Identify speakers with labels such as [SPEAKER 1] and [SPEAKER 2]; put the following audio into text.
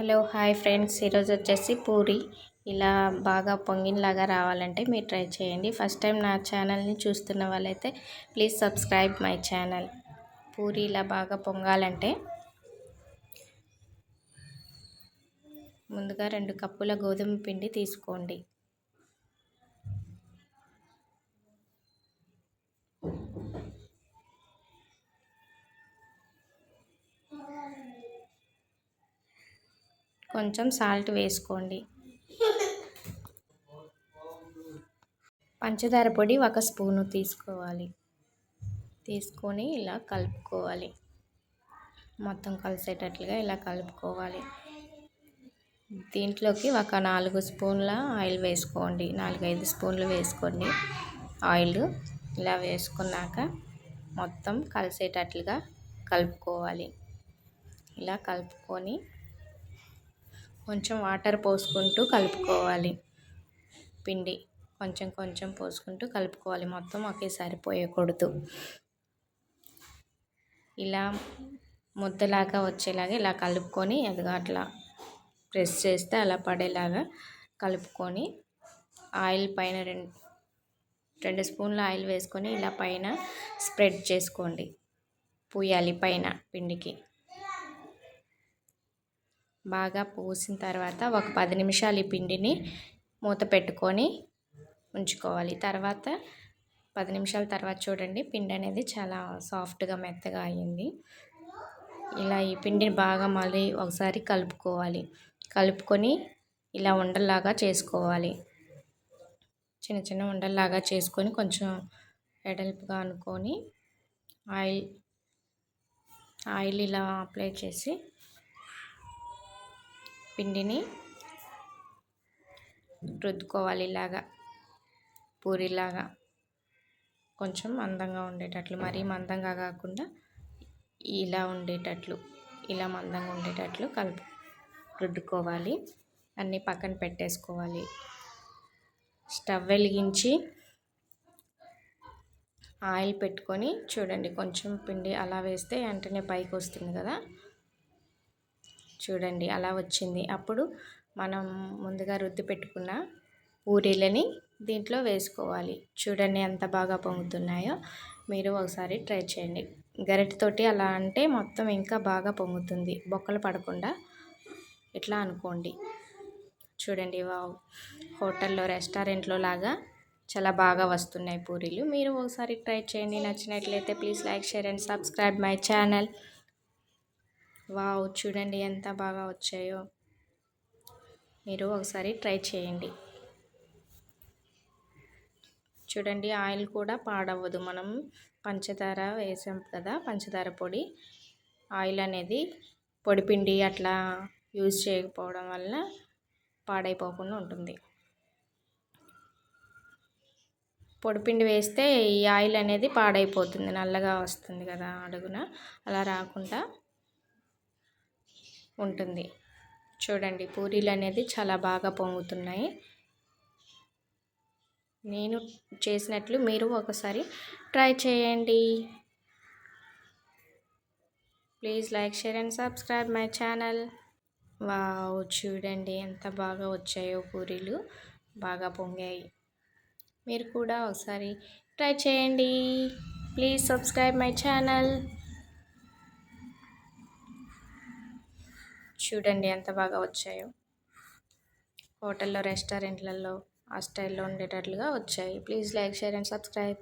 [SPEAKER 1] Hello hi friends. ఈరోజు వచ్చేసి పూరి. ఇలా బాగా పొంగినలాగా రావాలంటే మీరు ట్రై చేయండి. ఫస్ట్ టైం నా ఛానల్ని చూస్తున్న వాళ్ళైతే please subscribe my channel. Puri ఇలా బాగా పొంగాలంటే ముందుగా రెండు కప్పుల గోధుమ పిండి తీసుకోండి. కొంచెం సాల్ట్ వేసుకోండి. పంచదార పొడి ఒక స్పూను తీసుకోవాలి. తీసుకొని ఇలా కలుపుకోవాలి. మొత్తం కలిసేటట్లుగా ఇలా కలుపుకోవాలి. దీంట్లోకి ఒక నాలుగు స్పూన్ల ఆయిల్ వేసుకోండి. నాలుగైదు స్పూన్లు వేసుకోండి. ఆయిల్ ఇలా వేసుకున్నాక మొత్తం కలిసేటట్లుగా కలుపుకోవాలి. ఇలా కలుపుకొని కొంచెం వాటర్ పోసుకుంటూ కలుపుకోవాలి. పిండి కొంచెం కొంచెం పోసుకుంటూ కలుపుకోవాలి. మొత్తం ఒకేసారి పోయకూడదు. ఇలా ముద్దలాగా వచ్చేలాగా ఇలా కలుపుకొని అది అట్లా ప్రెస్ చేస్తే అలా పడేలాగా కలుపుకొని ఆయిల్ పైన రెండు రెండు స్పూన్ల ఆయిల్ వేసుకొని ఇలా పైన స్ప్రెడ్ చేసుకోండి. పూయాలి పైన పిండికి. బాగా పోసిన తర్వాత ఒక పది నిమిషాలు ఈ పిండిని మూత పెట్టుకొని ఉంచుకోవాలి. తర్వాత పది నిమిషాల తర్వాత చూడండి పిండి అనేది చాలా సాఫ్ట్గా మెత్తగా అయ్యింది ఇలా ఈ పిండిని బాగా మళ్ళీ ఒకసారి కలుపుకోవాలి. కలుపుకొని ఇలా ఉండల్లాగా చేసుకోవాలి. చిన్న చిన్న ఉండల్లాగా చేసుకొని కొంచెం ఎడల్పుగా అనుకొని ఆయిల్ ఆయిల్ ఇలా అప్లై చేసి పిండిని రుద్దుకోవాలి ఇలాగా పూరిలాగా. కొంచెం మందంగా ఉండేటట్లు మరీ మందంగా కాకుండా ఇలా ఉండేటట్లు ఇలా మందంగా ఉండేటట్లు కలుపు రుద్దుకోవాలి. అన్నీ పక్కన పెట్టేసుకోవాలి. స్టవ్ వెలిగించి ఆయిల్ పెట్టుకొని చూడండి కొంచెం పిండి అలా వేస్తే వెంటనే పైకి వస్తుంది కదా. చూడండి అలా వచ్చింది. అప్పుడు మనం ముందుగా రుద్ది పెట్టుకున్న పూరీలని దీంట్లో వేసుకోవాలి. చూడండి ఎంత బాగా పొంగుతున్నాయో. మీరు ఒకసారి ట్రై చేయండి. గరిటతోటి అలా అంటే మొత్తం ఇంకా బాగా పొంగుతుంది. బొక్కలు పడకుండా ఇట్లా అనుకోండి. చూడండి వావ్! హోటల్లో రెస్టారెంట్లో లాగా చాలా బాగా వస్తున్నాయి పూరీలు. మీరు ఒకసారి ట్రై చేయండి. నచ్చినట్లయితే please like share and subscribe my channel. Wow చూడండి ఎంత బాగా వచ్చాయో. మీరు ఒకసారి ట్రై చేయండి. చూడండి ఆయిల్ కూడా పాడవ్వదు. మనం పంచదార వేసాం కదా పంచదార పొడి. ఆయిల్ అనేది పొడిపిండి అట్లా యూజ్ చేయకపోవడం వల్ల పాడైపోకుండా ఉంటుంది. పొడిపిండి వేస్తే ఈ ఆయిల్ అనేది పాడైపోతుంది నల్లగా వస్తుంది కదా అడుగున. అలా రాకుండా ఉంటుంది. చూడండి పూరీలు అనేది చాలా బాగా పొంగుతున్నాయి. నేను చేసినట్లు మీరు ఒకసారి ట్రై చేయండి. Please like share and subscribe my channel. Wow చూడండి ఎంత బాగా వచ్చాయో పూరీలు. బాగా పొంగాయి. మీరు కూడా ఒకసారి ట్రై చేయండి. Please subscribe my channel. చూడండి ఎంత బాగా వచ్చాయో. హోటల్లో రెస్టారెంట్లలో ఆ స్టైల్లో ఉండేటట్లుగా వచ్చాయి. Please like share and subscribe.